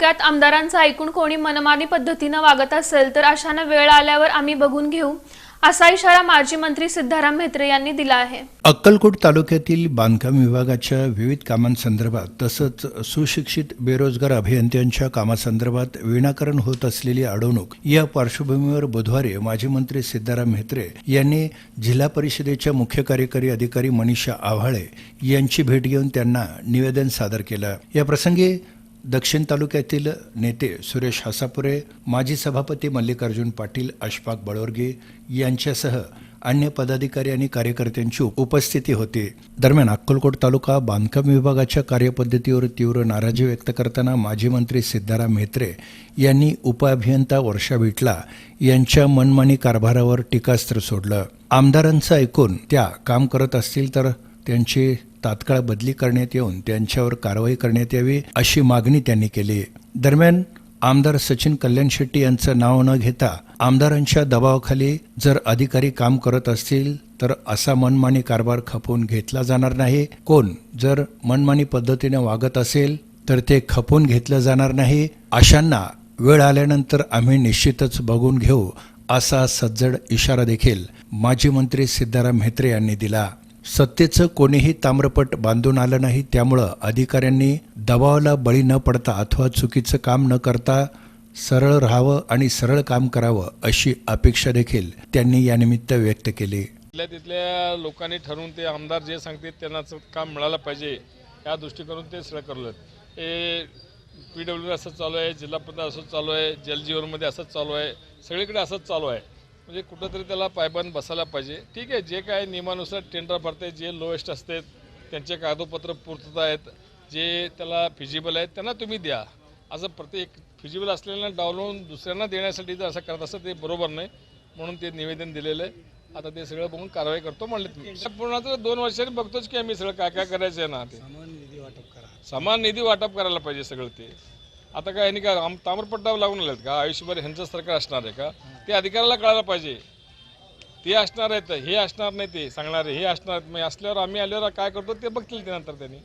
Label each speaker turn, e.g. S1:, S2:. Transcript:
S1: तालुक्यात आमदारांचं ऐकून कोणी मनमानी पद्धतीनं वागत असेल तर अशानं वेळ आल्यावर आम्ही बघून घेऊ. असा इशारा माजी मंत्री सिद्धाराम म्हेत्रे यांनी दिला आहे.
S2: अक्कलकोट तालुक्यातील बांधकाम विभागाच्या विविध कामांसंदर्भात तसंच सुशिक्षित बेरोजगार अभियंत्यांच्या कामासंदर्भात विनाकारण होत असलेली अडवणूक या पार्श्वभूमीवर बुधवारी माजी मंत्री सिद्धाराम म्हेत्रे यांनी जिल्हा परिषदेच्या मुख्य कार्यकारी अधिकारी मनीषा आव्हाळे यांची भेट घेऊन त्यांना निवेदन सादर केलं. या प्रसंगी दक्षिण तालुक्यातील नेते सुरेश हासापुरे माजी सभापती मल्लिकार्जुन पाटील अशफाक बळोरगे यांच्यासह अन्य पदाधिकारी आणि कार्यकर्त्यांची उपस्थिती होती. दरम्यान अक्कलकोट तालुका बांधकाम विभागाच्या कार्यपद्धतीवर तीव्र नाराजी व्यक्त करताना माजी मंत्री सिद्धाराम म्हेत्रे यांनी उपअभियंता वर्षा भिटला यांच्या मनमानी कारभारावर टीकास्त्र सोडलं. आमदारांचं ऐकून त्या काम करत असतील तर त्यांची तात्काळ बदली करण्यात येऊन त्यांच्यावर कारवाई करण्यात यावी अशी मागणी त्यांनी केली. दरम्यान आमदार सचिन कल्याण शेट्टी यांचं नाव न घेता आमदारांच्या दबावाखाली जर अधिकारी काम करत असतील तर असा मनमानी कारभार खपवून घेतला जाणार नाही. कोण जर मनमानी पद्धतीने वागत असेल तर ते खपवून घेतलं जाणार नाही. अशांना वेळ आल्यानंतर आम्ही निश्चितच बघून घेऊ असा सज्जड इशारा देखील माजी मंत्री सिद्धाराम म्हेत्रे यांनी दिला. सत्तेचं कोणीही ताम्रपट बांधून आलं नाही त्यामुळं अधिकाऱ्यांनी दबावाला बळी न पडता अथवा चुकीचं काम न करता सरळ राहावं आणि सरळ काम करावं अशी अपेक्षा देखील त्यांनी यानिमित्त व्यक्त केली.
S3: तिथल्या तिथल्या लोकांनी ठरवून ते आमदार जे सांगते त्यांना काम मिळालं पाहिजे या दृष्टीकोनातून ते सगळं करलं हे पी डब्ल्यू असंच चालू आहे जिल्हा परिषद असंच चालू आहे जलजीवनमध्ये असंच चालू आहे सगळीकडे असंच चालू आहे. म्हणजे कुठंतरी त्याला पायबंद बसायला पाहिजे. ठीक आहे जे काय नियमानुसार टेंडर भरते जे लोएस्ट असते त्यांचे कागदपत्र पूर्तता आहेत जे त्याला फिजिबल आहेत त्यांना तुम्ही द्या. असं प्रत्येक फिजिबल असलेल्यांना डावलून दुसऱ्यांना देण्यासाठी जर असं करत असतं ते बरोबर नाही. म्हणून ते निवेदन दिलेलं आहे. आता ते सगळं बघून कारवाई करतो म्हणले तुम्ही पूर्ण तर दोन वर्षांनी बघतोच की आम्ही सगळं काय काय करायचं आहे ना ते. समान निधी वाटप करायला पाहिजे सगळं ते. आता काय यांनी काय आम ताम्रपट्टा लागून आलेत का? आयुष्यभर ह्यांचं सरकार असणार आहे का? ते अधिकाऱ्याला कळायला पाहिजे. ते असणार आहेत हे असणार नाही ते सांगणारे हे असणार मग असल्यावर आम्ही आल्यावर काय करतो ते बघतील ते नंतर त्यांनी.